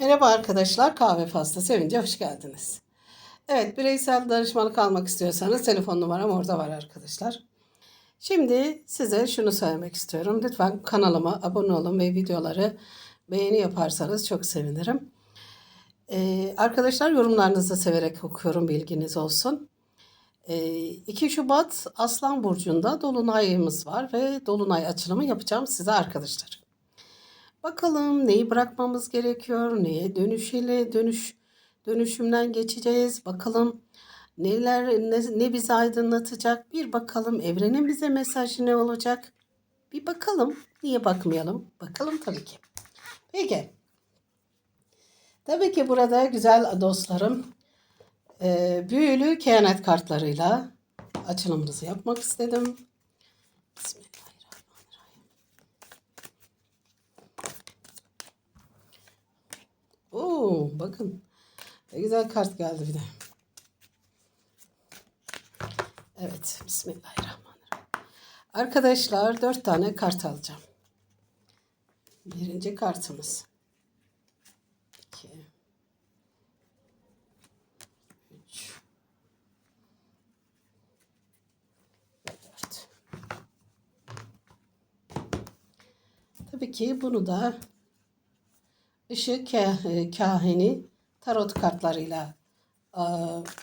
Merhaba arkadaşlar, Kahve Faslı Sevince hoş geldiniz. Evet, bireysel danışmanlık almak istiyorsanız telefon numaram orada var arkadaşlar. Şimdi size şunu söylemek istiyorum. Lütfen kanalıma abone olun ve videoları beğeni yaparsanız çok sevinirim. Ee, arkadaşlar yorumlarınızı severek okuyorum, bilginiz olsun. Ee, 2 Şubat Aslan Burcu'nda Dolunay'ımız var ve Dolunay açılımı yapacağım size arkadaşlar. Bakalım neyi bırakmamız gerekiyor, neye dönüşüyle dönüş dönüşümden geçeceğiz. Bakalım neler ne, ne bizi aydınlatacak. Bir bakalım evrenin bize mesajı ne olacak. Bir bakalım. Niye bakmayalım? Bakalım tabii ki. Peki. Tabii ki burada güzel dostlarım e, büyülü kehanet kartlarıyla açılımımızı yapmak istedim. Bismillahirrahmanirrahim. Oo, bakın. Ne güzel kart geldi bir de. Evet, Bismillahirrahmanirrahim. Arkadaşlar dört tane kart alacağım. Birinci kartımız. İki. Üç. Ve dört. Tabii ki bunu da Işık Kah- Kahini tarot kartlarıyla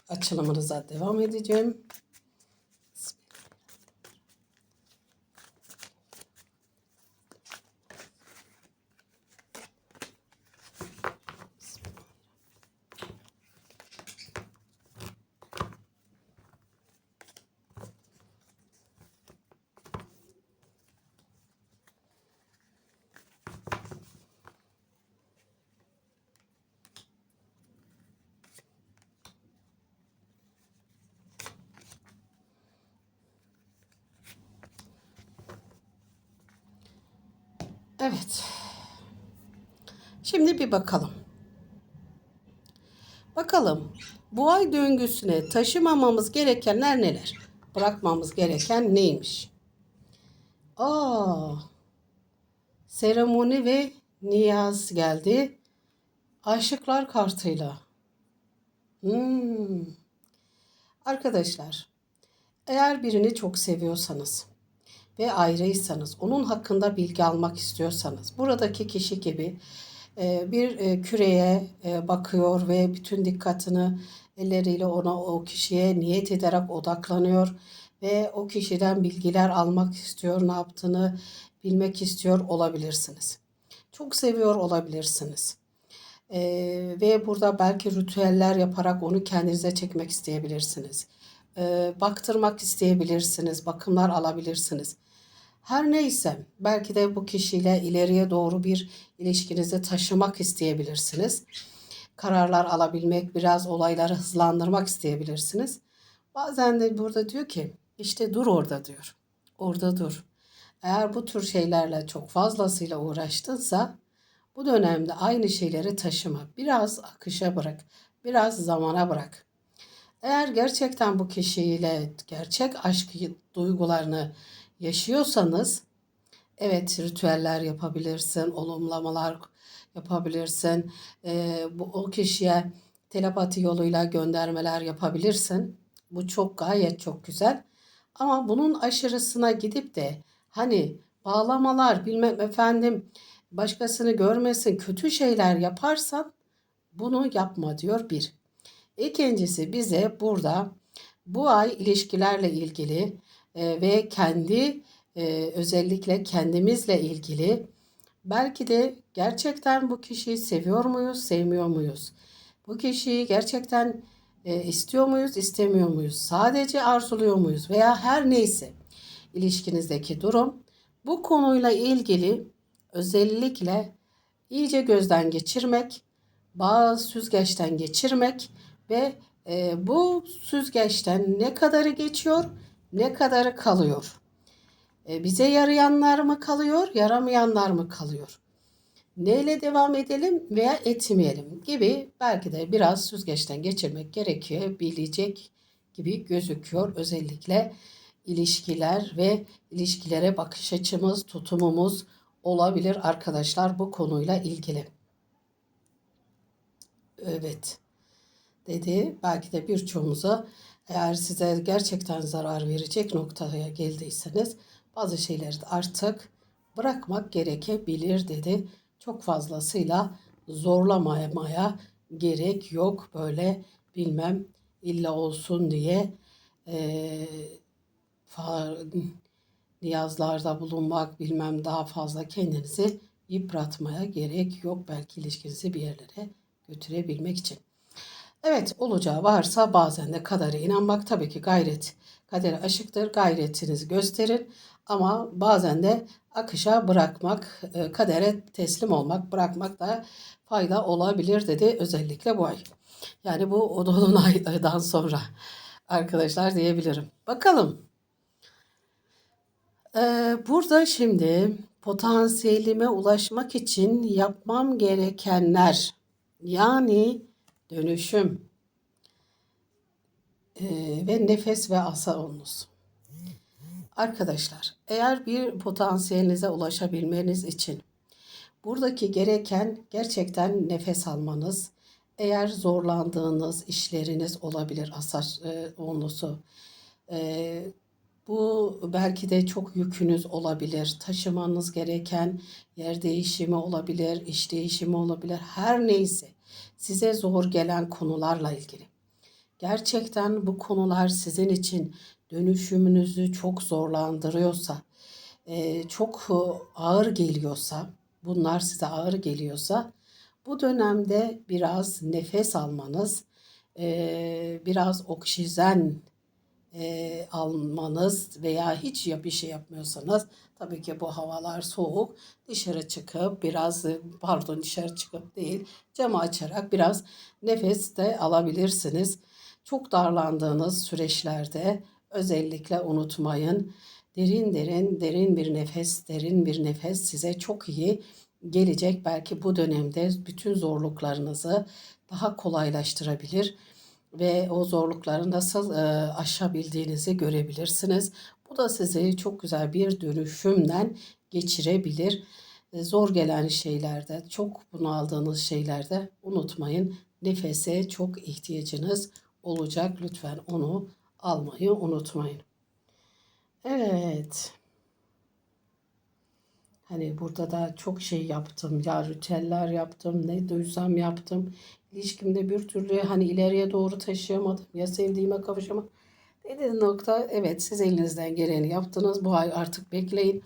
açılımınıza devam edeceğim. Evet. Şimdi bir bakalım. Bakalım bu ay döngüsüne taşımamamız gerekenler neler? Bırakmamız gereken neymiş? Aa, seremoni ve niyaz geldi. Aşıklar kartıyla. Hmm. Arkadaşlar, eğer birini çok seviyorsanız ve ayrıysanız, onun hakkında bilgi almak istiyorsanız, buradaki kişi gibi e, bir e, küreye e, bakıyor ve bütün dikkatini elleriyle ona o kişiye niyet ederek odaklanıyor ve o kişiden bilgiler almak istiyor, ne yaptığını bilmek istiyor olabilirsiniz. Çok seviyor olabilirsiniz. E, ve burada belki ritüeller yaparak onu kendinize çekmek isteyebilirsiniz. E, baktırmak isteyebilirsiniz, bakımlar alabilirsiniz. Her neyse belki de bu kişiyle ileriye doğru bir ilişkinizi taşımak isteyebilirsiniz. Kararlar alabilmek, biraz olayları hızlandırmak isteyebilirsiniz. Bazen de burada diyor ki işte dur orada diyor. Orada dur. Eğer bu tür şeylerle çok fazlasıyla uğraştınsa bu dönemde aynı şeyleri taşıma. Biraz akışa bırak. Biraz zamana bırak. Eğer gerçekten bu kişiyle gerçek aşk duygularını yaşıyorsanız evet ritüeller yapabilirsin, olumlamalar yapabilirsin. Ee, bu o kişiye telepati yoluyla göndermeler yapabilirsin. Bu çok gayet çok güzel. Ama bunun aşırısına gidip de hani bağlamalar bilmem efendim başkasını görmesin kötü şeyler yaparsan bunu yapma diyor bir. İkincisi bize burada bu ay ilişkilerle ilgili ve kendi özellikle kendimizle ilgili belki de gerçekten bu kişiyi seviyor muyuz, sevmiyor muyuz? Bu kişiyi gerçekten istiyor muyuz, istemiyor muyuz? Sadece arzuluyor muyuz veya her neyse ilişkinizdeki durum bu konuyla ilgili özellikle iyice gözden geçirmek, bazı süzgeçten geçirmek ve e, bu süzgeçten ne kadarı geçiyor, ne kadarı kalıyor? E, bize yarayanlar mı kalıyor, yaramayanlar mı kalıyor? Neyle devam edelim veya etmeyelim gibi belki de biraz süzgeçten geçirmek gerekiyor, bilecek gibi gözüküyor. Özellikle ilişkiler ve ilişkilere bakış açımız, tutumumuz olabilir arkadaşlar bu konuyla ilgili. evet dedi. Belki de birçoğumuza eğer size gerçekten zarar verecek noktaya geldiyseniz bazı şeyleri artık bırakmak gerekebilir dedi. Çok fazlasıyla zorlamaya gerek yok böyle bilmem illa olsun diye eee fa- niyazlarda bulunmak bilmem daha fazla kendinizi yıpratmaya gerek yok. Belki ilişkinizi bir yerlere götürebilmek için. Evet olacağı varsa bazen de kadere inanmak tabii ki gayret. Kadere aşıktır. Gayretinizi gösterin. Ama bazen de akışa bırakmak, e, kadere teslim olmak, bırakmak da fayda olabilir dedi özellikle bu ay. Yani bu dolunaydan sonra arkadaşlar diyebilirim. Bakalım. Ee, burada şimdi potansiyelime ulaşmak için yapmam gerekenler yani dönüşüm ee, ve nefes ve asa olunuz. Arkadaşlar eğer bir potansiyelinize ulaşabilmeniz için buradaki gereken gerçekten nefes almanız. Eğer zorlandığınız işleriniz olabilir asar e, onlusu. E, bu belki de çok yükünüz olabilir. Taşımanız gereken yer değişimi olabilir, iş değişimi olabilir. Her neyse size zor gelen konularla ilgili. Gerçekten bu konular sizin için dönüşümünüzü çok zorlandırıyorsa, e, çok e, ağır geliyorsa, bunlar size ağır geliyorsa bu dönemde biraz nefes almanız, e, biraz oksijen e, almanız veya hiç ya bir şey yapmıyorsanız tabii ki bu havalar soğuk dışarı çıkıp biraz pardon dışarı çıkıp değil camı açarak biraz nefes de alabilirsiniz. Çok darlandığınız süreçlerde özellikle unutmayın derin derin derin bir nefes derin bir nefes size çok iyi gelecek. Belki bu dönemde bütün zorluklarınızı daha kolaylaştırabilir ve o zorlukları nasıl e, aşabildiğinizi görebilirsiniz. Bu da sizi çok güzel bir dönüşümden geçirebilir. E, zor gelen şeylerde, çok bunaldığınız şeylerde unutmayın. Nefese çok ihtiyacınız olacak. Lütfen onu almayı unutmayın. Evet. Hani burada da çok şey yaptım. Ya ritüeller yaptım. Ne duysam yaptım. İlişkimde bir türlü hani ileriye doğru taşıyamadım. Ya sevdiğime kavuşamadım. Dediğiniz nokta evet siz elinizden geleni yaptınız. Bu ay artık bekleyin.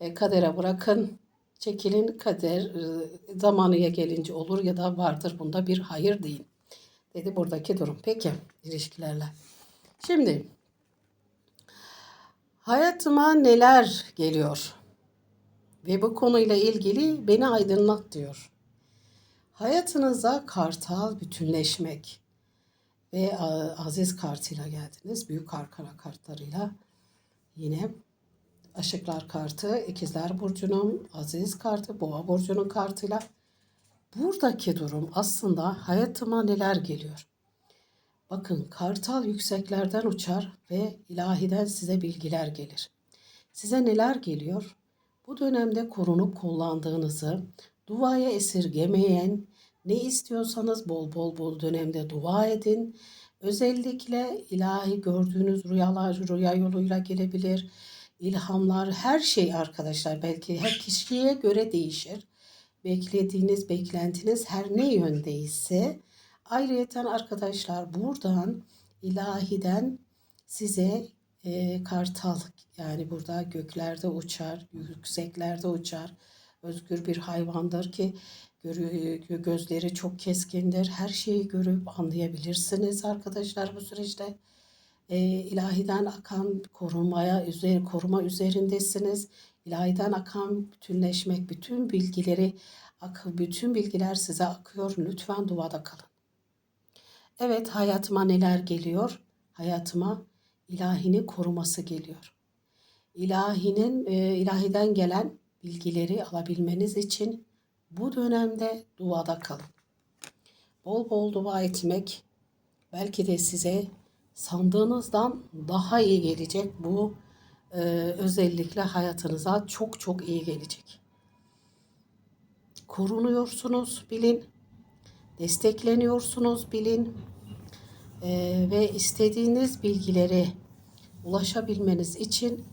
E, kadere bırakın. Çekilin kader e, zamanıya gelince olur ya da vardır bunda bir hayır deyin. Dedi buradaki durum. Peki ilişkilerle. Şimdi hayatıma neler geliyor? Ve bu konuyla ilgili beni aydınlat diyor. Hayatınıza kartal bütünleşmek ve aziz kartıyla geldiniz. Büyük arkana kartlarıyla yine Aşıklar kartı, İkizler Burcu'nun aziz kartı, Boğa Burcu'nun kartıyla. Buradaki durum aslında hayatıma neler geliyor? Bakın kartal yükseklerden uçar ve ilahiden size bilgiler gelir. Size neler geliyor? Bu dönemde korunup kullandığınızı, duaya esirgemeyen, ne istiyorsanız bol bol bol dönemde dua edin. Özellikle ilahi gördüğünüz rüyalar rüya yoluyla gelebilir. İlhamlar her şey arkadaşlar belki her kişiye göre değişir. Beklediğiniz beklentiniz her ne yöndeyse ayrıyeten arkadaşlar buradan ilahiden size e, kartal yani burada göklerde uçar, yükseklerde uçar. Özgür bir hayvandır ki gözleri çok keskindir. Her şeyi görüp anlayabilirsiniz arkadaşlar bu süreçte. E, ilahiden akan korumaya, üzeri, koruma üzerindesiniz. İlahiden akan bütünleşmek, bütün bilgileri, bütün bilgiler size akıyor. Lütfen duada kalın. Evet hayatıma neler geliyor? Hayatıma ilahinin koruması geliyor. İlahinin, e, ilahiden gelen bilgileri alabilmeniz için bu dönemde duada kalın. Bol bol dua etmek belki de size sandığınızdan daha iyi gelecek. Bu e, özellikle hayatınıza çok çok iyi gelecek. Korunuyorsunuz bilin. destekleniyorsunuz bilin. Ee, ve istediğiniz bilgileri ulaşabilmeniz için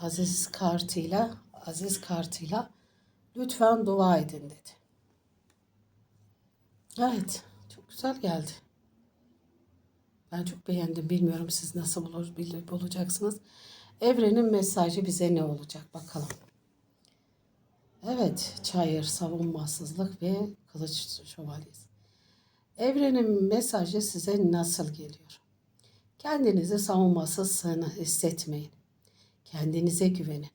Aziz kartıyla Aziz kartıyla lütfen dua edin dedi. Evet, çok güzel geldi. Ben çok beğendim. Bilmiyorum siz nasıl bulur, bil- bulacaksınız. Evrenin mesajı bize ne olacak bakalım. Evet, çayır, savunmasızlık ve kılıç şövalyesi. Evrenin mesajı size nasıl geliyor? Kendinizi savunmasız sığını hissetmeyin. Kendinize güvenin.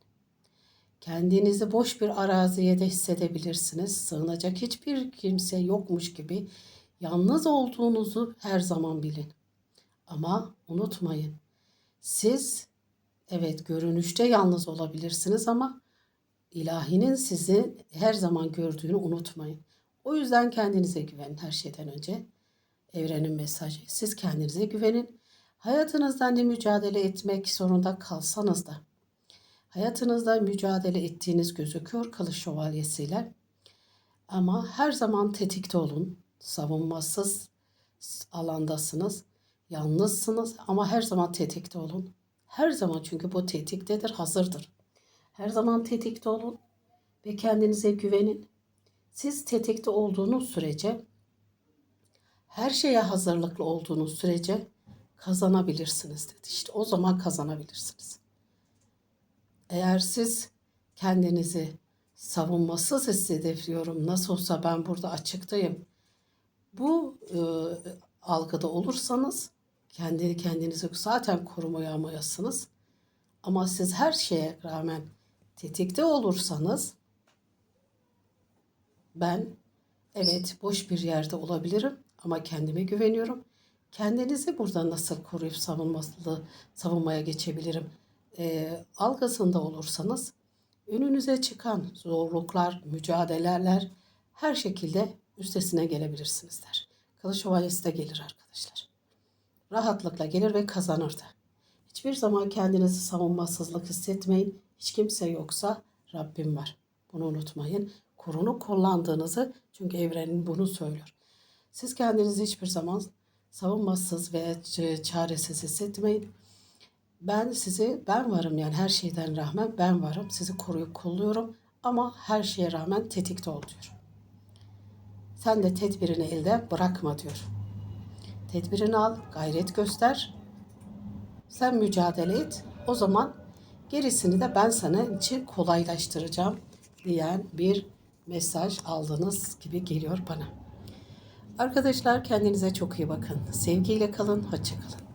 Kendinizi boş bir araziye de hissedebilirsiniz. Sığınacak hiçbir kimse yokmuş gibi yalnız olduğunuzu her zaman bilin. Ama unutmayın. Siz evet görünüşte yalnız olabilirsiniz ama ilahinin sizi her zaman gördüğünü unutmayın. O yüzden kendinize güvenin her şeyden önce. Evrenin mesajı. Siz kendinize güvenin. Hayatınızda ne mücadele etmek zorunda kalsanız da hayatınızda mücadele ettiğiniz gözüküyor kılıç şövalyesiyle. Ama her zaman tetikte olun. Savunmasız alandasınız. Yalnızsınız ama her zaman tetikte olun. Her zaman çünkü bu tetiktedir, hazırdır. Her zaman tetikte olun ve kendinize güvenin. Siz tetikte olduğunuz sürece, her şeye hazırlıklı olduğunuz sürece kazanabilirsiniz dedi. İşte o zaman kazanabilirsiniz. Eğer siz kendinizi savunmasız hissediyorum, nasıl olsa ben burada açıktayım. Bu e, algıda olursanız kendi kendinizi zaten korumayamıyorsunuz. Ama siz her şeye rağmen tetikte olursanız ben evet boş bir yerde olabilirim ama kendime güveniyorum. Kendinizi burada nasıl koruyup savunmaslı savunmaya geçebilirim e, algısında olursanız önünüze çıkan zorluklar, mücadeleler her şekilde üstesine gelebilirsiniz der. Kılıç şövalyesi de gelir arkadaşlar. Rahatlıkla gelir ve kazanır da. Hiçbir zaman kendinizi savunmasızlık hissetmeyin. Hiç kimse yoksa Rabbim var. Bunu unutmayın. Korunu kullandığınızı çünkü evrenin bunu söylüyor. Siz kendinizi hiçbir zaman savunmasız ve ç- çaresiz hissetmeyin. Ben sizi, ben varım yani her şeyden rağmen ben varım. Sizi koruyup kolluyorum ama her şeye rağmen tetikte ol diyor. Sen de tedbirini elde bırakma diyor. Tedbirini al, gayret göster. Sen mücadele et. O zaman gerisini de ben sana için kolaylaştıracağım diyen bir mesaj aldığınız gibi geliyor bana. Arkadaşlar kendinize çok iyi bakın. Sevgiyle kalın, hoşça kalın.